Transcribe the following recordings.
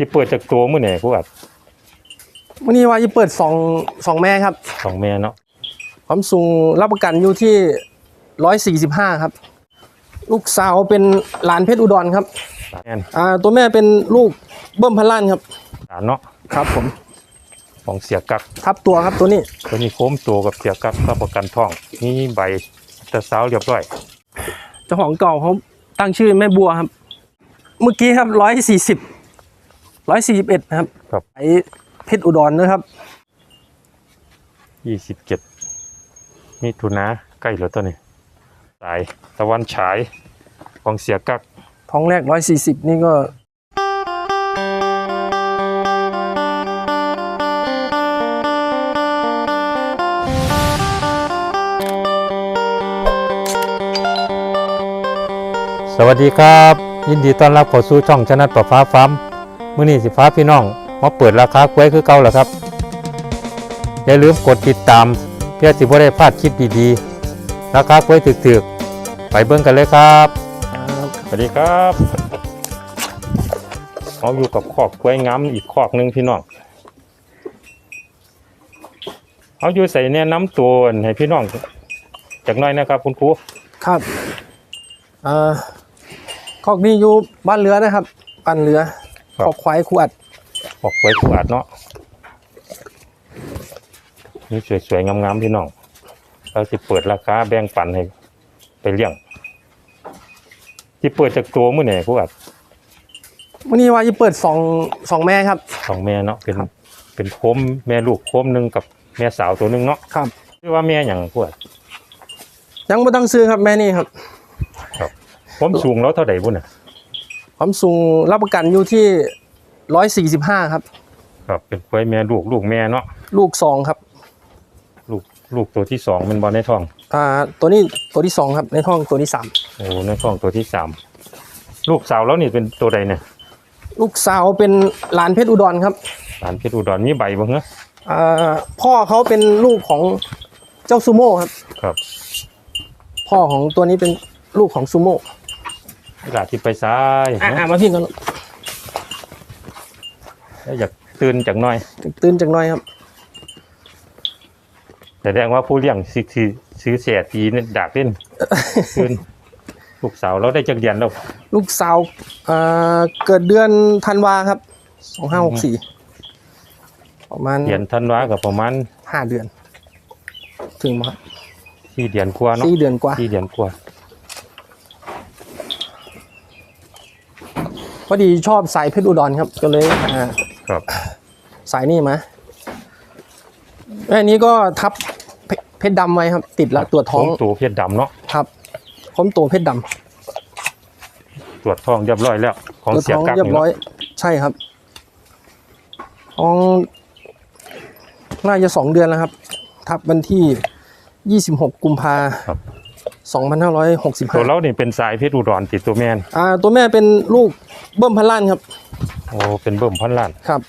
ที่เปิดจากตัวมื้อไหนผู้อัดวันนี้ว่าจะเปิดสองสองแม่ครับสองแม่เนาะความสูงรับประกันอยู่ที่ร้อยสี่สิบห้าครับ ลูกสาวเป็นหลานเพชรอุดรครับแม่นอ่าตัวแม่เป็นลูกเบิ้มพันล้านครับสารเนาะครับผมของเสียกักทับตัวครับตัวนี้ตัวนี้โค้มตัวกับเสียกักรับประกันท้องมีใบตะสาวเรียบร้อยเจ้าของเก่าเขาตั้งชื่อแม่บัวครับ เมื่อกี้ครับร้อยสี่สิบ ร้อยสี่สิบเอ็ดครับครับ ไอเพชรอุดรนะครับยี่สิบเจ็ดมิถุนาใกล้แล้วตัวนี้สายตะวันฉายของเสียกักท้องแรกร้อยสี่สิบนี่ก็สวัสดีครับ ยินดีต้อนรับเข้าสู่ช่องชนะประฟ้าฟ้าร์ มมื้อนี้สิฟ้าพี่น้องมาเปิดราคากล้วยคือเก่าแล้วครับ อย่าลืมกดติดตาม เพื่อสิบ่ได้พลาดคลิปดีๆ ราคากล้วยถึกๆ ไปเบิ่งกันเลยครับสวัสดีครับเอาอยู่กับคอกกล้วยงามอีกคอกหนึ่งพี่น้องเอาอยู่ใส่แนะน้ำตัวให้พี่น้องจากหน้อยนะครับคุณครูครับอ่าคอกนี้อยู่บ้านเรือนะครับบ้านเรือ ครับคอกควายขวดออกไว้ขวาดเนาะนี่สวยๆงามๆพี่น้องเราจะเปิดราคาแบ่งปันให้ไปเลี้ยงที่เปิดจากตัวมื้อไหนพวกอัดวันนี้ว่าจะเปิดสองสองแม่ครับสองแม่เนาะเป็นครับเป็นโคมแม่ลูกโคมหนึ่งกับแม่สาวตัวหนึ่งเนาะครับชื่อว่าแม่อย่างพวกอัดยังไม่ต้องซื้อครับแม่นี่ครับผมสูงแล้วเท่าไหร่บุ่นน่ะ ความสูงรับประกันอยู่ที่ร้อยสี่สิบห้าครับ ครับเป็นกล้วยแม่ลูกลูกแม่เนาะลูกสองครับ ลูกลูกตัวที่สองมันบอลในท้องอ่าตัวนี้ตัวที่สองครับในท้องตัวที่สามโอ้ในท้องตัวที่สามลูกสาวแล้วนี่เป็นตัวใดเนี่ยลูกสาวเป็นหลานเพชรอุดรครับ หลานเพชรอุดรมีใบบ้างเหรออ่าพ่อเขาเป็นลูกของเจ้าซูโม่ครับ ครับ พ่อของตัวนี้เป็นลูกของซูโม่ เวลาที่ไปซ้ายอ่าเนาะอ่ามาพี่กันแล้วอยากตื่นจากหน้อย ตื่นจากหน้อยครับแสดงว่าผู้เลี้ยงสิสิซื้อเสียทีเนี่ยดากเล่นตื่นลูกสาวเราได้จักเดือนแล้วลูกสาวอ่าเกิดเดือนธันวาครับสองห้าหกสี่ประมาณเดือนธันวากับประมาณห้าเดือน ถึงมาครับสี่เดือนกว่าเนาะสี่เดือนกว่าสี่เดือนกว่า พอดีชอบสายเพชรอุดรครับ ก็เลยอ่าครับสายนี่มาแม่นี้ก็ทับเพเพชรดำไว้ครับ ติดละตรวจท้องผมตัวเพชรดำเนาะครับผมตัวเพชรดตรวจท้องเรียบร้อยแล้วขำองตรวจเสียท้องกักเรียบนี่ร้อยเนาะใช่ครับท้องน่าจะสองเดือนแล้วครับ ทับวันที่26กุมภาครับ 2565ตัวเรานี่เป็นสายเพชรอุดรติดตัวแม่นอ่าตัวแม่เป็นลูกเบิ้มพันล้านครับโอ้เป็นเบิ่มพันล้านครับ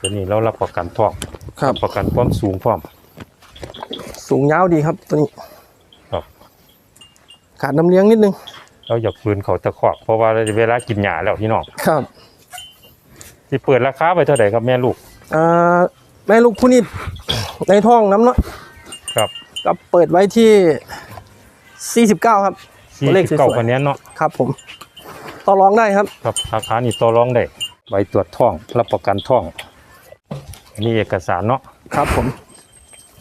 ตัวนี้เรารับประกันท้องครับประกันความสูงพร้อมสูงยาวดีครับตัวนี้ครับขาดน้ำเลี้ยงนิดนึงเราอยากฟืนเขาตะขอกเพราะว่าเวลากินหญ้าแล้วพี่น้องครับที่เปิดราคาไปเท่าไหร่ครับแม่ลูกอ่าแม่ลูกผู้นี้ ในท้องน้ำเนาะครับก็เปิดไว้ที่ 49 ครับสี่ตัวเลขสิบสเก้าวยคะแนนเนาะๆครับ ผมต่อรองได้ครับ ครับราคานี่ต่อรองได้ใบตรวจท้องรับประกันท้องมีเอกสารเนาะครับผม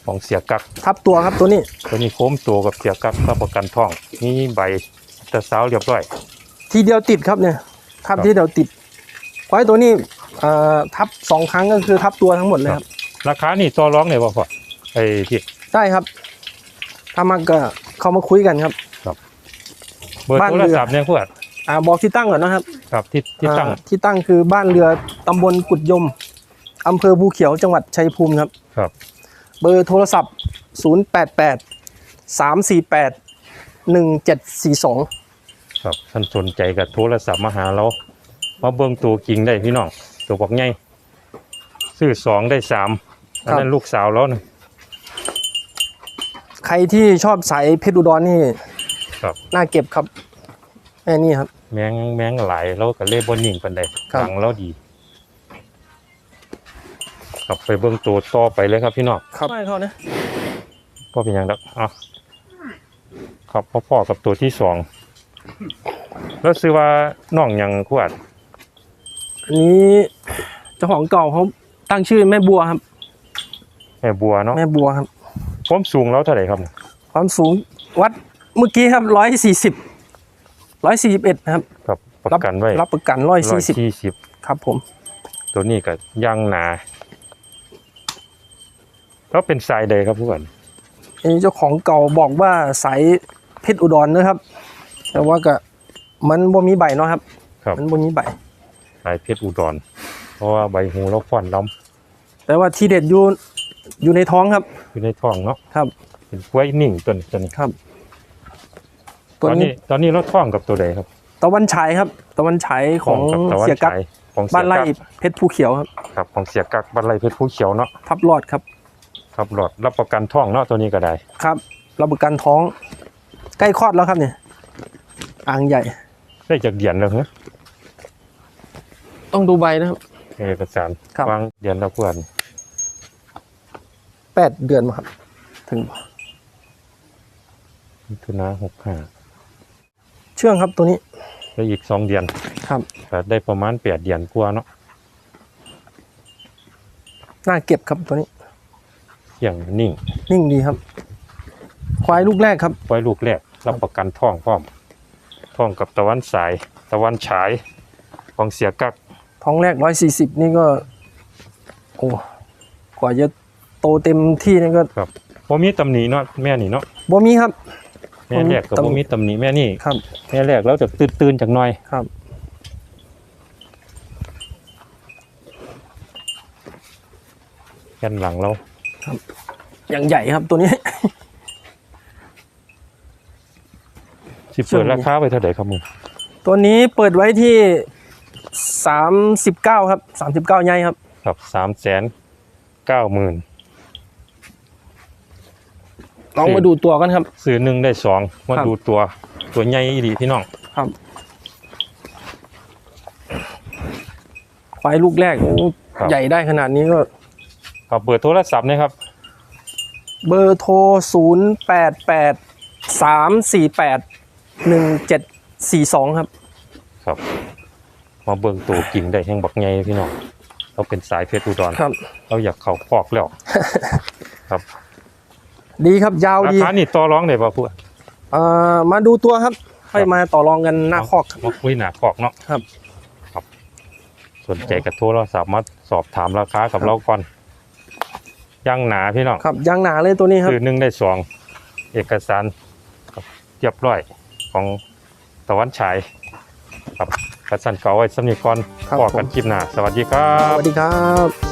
ของเสียกักทับตัวครับตัวนี้ ตัวนี้โค้มตัวกับเสียกักรับประกันท้องมีใบตะสาวเรียบร้อย ทีเดียวติดครับเนี่ยทับครับทีเดียวติดควายตัวนี้เอ่อทับสองครั้งก็คือทับตัวทั้งหมดเลยครับ ราคานี่ต่อรองได้บ่พ่อไอ้ที่ ได้ครับ ถ้ามาก็เข้ามาคุยกันครับ เบอร์บ้านโทเรืรอ ศัพท์เนี่ยพวกอ่าบอกที่ตั้งก่อนนะครับครับที่ที่ตั้งอ่าที่ตั้งคือบ้านเรือตำบลกุดยมอำเภอภูเขียวจังหวัดชัยภูมิครับ ครับ เบอร์โทรศัพท์ 088 348 1742 ครับท่านสนใจกับโทรศัพท์มาหาเรามาเบิ่งตัวจริงได้พี่น้องตัวบอกไงซื้อสองได้สาม อันนั้นลูกสาวแล้วนะใครที่ชอบสายเพชรอุดรนี่ครับน่าเก็บครับแม่นี่ครับ แมงแมงหลายเราก็เลยบ่นิ่งปานใดครับหลังเราดีกลับไปเบิ่งตัวต่อไปเลยครับพี่น้องครับไม่เขานะก็เป็นหยังดอกอะครับพ่อๆกับตัวที่สองแล้วซื้อว่าน้องหยังขวดอันนี้เจ้าของเก่าเขาตั้งชื่อแม่บัวครับ แม่บัวเนาะแม่บัวครับความสูงแล้วเท่าไหร่ครับความสูงวัดเมื่อกี้ครับร้อยสี่สิบร้อยสี่สิบเอ็ดนะครับครับประกันไว้รับประกันร้อยสี่สิบ140ครับผม ตัวนี้ก็ย่างหนาแล้วเป็นสายใดครับผู้ก่อนอันนี้เจ้าของเก่าบอกว่าสายเพชรอุดรนะครับ แต่ว่าก็มันบ่มีใบเนาะครับครับมันบ่มีใบสายเพชรอุดร เพราะว่าใบหูเราฟ้อนล้แต่ว่าที่เด็ดอยู่ อยู่ในท้องครับำอยู่ในท้องเนาะครับเป็นกล้วยนิ่งตัวนี้ตัวนี้ครับ ตตัวอนนี้นี้ตอนนี้เราท้องกับตัวใดครับตะวันฉายครับ ตะวันฉายของกับตะวันเสียกักฉายของเสีบ้ายนไร่กักเพชรภูเขียวครับครับของเสียกักบ้านไร่เพชรผู้เขียวเนาะทับหลอดครับครับหลอดรับประกันท้องเนาะตัวนี้ก็ได้ ครับรับประกันท้อง ใกล้คลอดแล้วครับเนี่ยอ่างใหญ่ ได้จากเดียนแล้วเหรอต้องดูใบนะครับ เอกสารครับ วางเดียนแล้วเพื่อน แปดเดือนมาครับ ถึงมิถุนาหกห้าเชื่องครับตัวนี้ได้อีกสองเดือนครับก็ได้ประมาณแปดเดือนกว่าเนาะน่าเก็บครับตัวนี้เสียงนิ่ง นิ่งดีครับ ควายลูกแรกครับ ไว้ลูกแรกรับประกันท้องพร้อมท้องกับตะวันสาย ตะวันฉายของเสียกักท้องแรกร้อยสี่สิบนี่ก็ โอ้กว่าจะ โตเต็มที่นี่ก็ครับบ่มีตำหนิเนาะแม่นี่เนาะบ่มีครับ แม่แรกก็ตำหนิบ่มีตำหนิแม่นี่ครับแม่แรกแล้วจะตื่นๆจากหน่อยครับแค่นหลังเราอย่างใหญ่ครับตัวนี้สิเปิดราคาไปเท่าไหร่ครับมึงตัวนี้เปิดไว้ที่สามสิบเก้าครับสามสิบเก้าใหญ่ครับ ครับสามแสนเก้าหมื่น ลองมาดูตัวกันครับ ซื้อหนึ่งได้สองมาครับดูตัว ตัวใหญ่อีหลีพี่น้องครับควายลูกแรกโอ้ครับใหญ่ได้ขนาดนี้ก็ครับเบอร์โทรศัพท์นะครับ เบอร์โทรศูนย์แปดแปดสามสี่แปดหนึ่งเจ็ดสี่สองครับ ครับ มาเบิ่งตัวกิ่งได้แห่งบักใหญ่พี่น้องเราเป็นสายเพชรอุดรครับ เราอยากเข้าฟอกแล้ว ครับ ดีครับยาวราดีคานี่ต่อรองได้ป่ะพวกเอ่อมาดูตัวครับค่อยมาต่อรองกันหน้าคอกครับ มาคุยหน้าคอกเนาะครับครับ สนใจกระโทรศัพท์มาสอบถามราคากับ เราก่อนย่างหนาพี่น้องครับยางหนาเลยตัวนี้ครับ คือหนึ่งได้สองเอกสารครับเรียบร้อยของตะวันฉายครับกระสันเก่าไว้สำนีก่อนครับบอกกันผม คลิปหน้าสวัสดีครัสบ วัสดีครับ